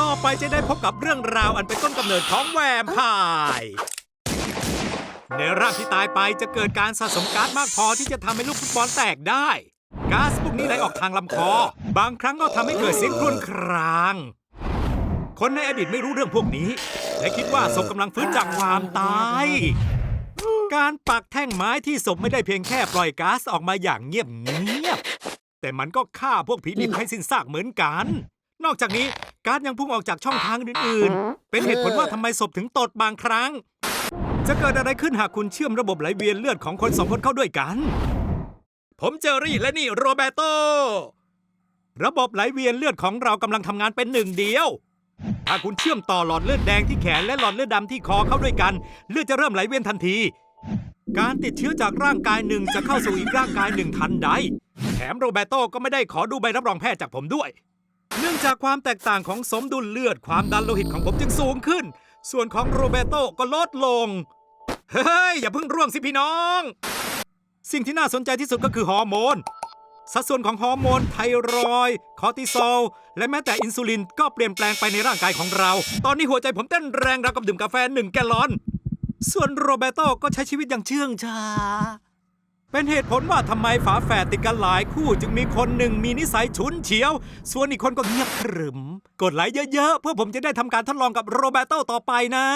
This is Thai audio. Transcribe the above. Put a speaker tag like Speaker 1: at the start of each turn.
Speaker 1: ต่อไปจะได้พบกับเรื่องราวอันเป็นต้นกำเนิดของแวมไพร์ ในร่างที่ตายไปจะเกิดการสะสมก๊าซมากพอที่จะทำให้ลูกฟุตบอลแตกได้ ก๊าซพวกนี้ไหลออกทางลำคอ บางครั้งก็ทำให้เกิดเสียงครวญคราง คนในอดีตไม่รู้เรื่องพวกนี้ และคิดว่าศพกำลังฟื้นจากความตาย การปักแท่งไม้ที่ศพไม่ได้เพียงแค่ปล่อยก๊าซออกมาอย่างเงียบเงียบๆแต่มันก็ฆ่าพวกผีดิบให้สิ้นซากเหมือนกัน นอกจากนี้ ก๊าซยังพุ่งออกจากช่องทางอื่นๆ เป็นเหตุผลว่าทำไมศพถึงตดบางครั้ง จะเกิดอะไรขึ้นหากคุณเชื่อมระบบไหลเวียนเลือดของคนสองคนเข้าด้วยกัน ผมเจอรี่และนี่โรเบโต ระบบไหลเวียนเลือดของเรากำลังทำงานเป็นหนึ่งเดียวถ้าคุณเชื่อมต่อหลอดเลือดแดงที่แขนและหลอดเลือดดำที่คอเข้าด้วยกัน เลือดจะเริ่มไหลเวียนทันที การติดเชื้อจากร่างกายหนึ่งจะเข้าสู่อีกร่างกายหนึ่งทันใด แถมโรเบโตก็ไม่ได้ขอดูใบรับรองแพทย์จากผมด้วย เนื่องจากความแตกต่างของสมดุลเลือดความดันโลหิตของผมจึงสูงขึ้น ส่วนของโรเบโตก็ลดลง เฮ้ย อย่าเพิ่งร่วงสิพี่น้อง สิ่งที่น่าสนใจที่สุดก็คือฮอร์โมน สัดส่วนของฮอร์โมนไทรอยด์คอร์ติซอล และแม้แต่อินซูลินก็เปลี่ยนแปลงไปในร่างกายของเรา ตอนนี้หัวใจผมเต้นแรงราวกับดื่มกาแฟหนึ่งแกลลอน ส่วนโรเบโตก็ใช้ชีวิตอย่างเชื่องช้า เป็นเหตุผลว่าทำไมฝาแฝดติดกันหลายคู่ จึงมีคนหนึ่งมีนิสัยฉุนเฉียว ส่วนอีกคนก็เงียบขรึม กดไลค์เยอะๆ เพื่อผมจะได้ทำการทดลองกับโรเบโตต่อไปนะ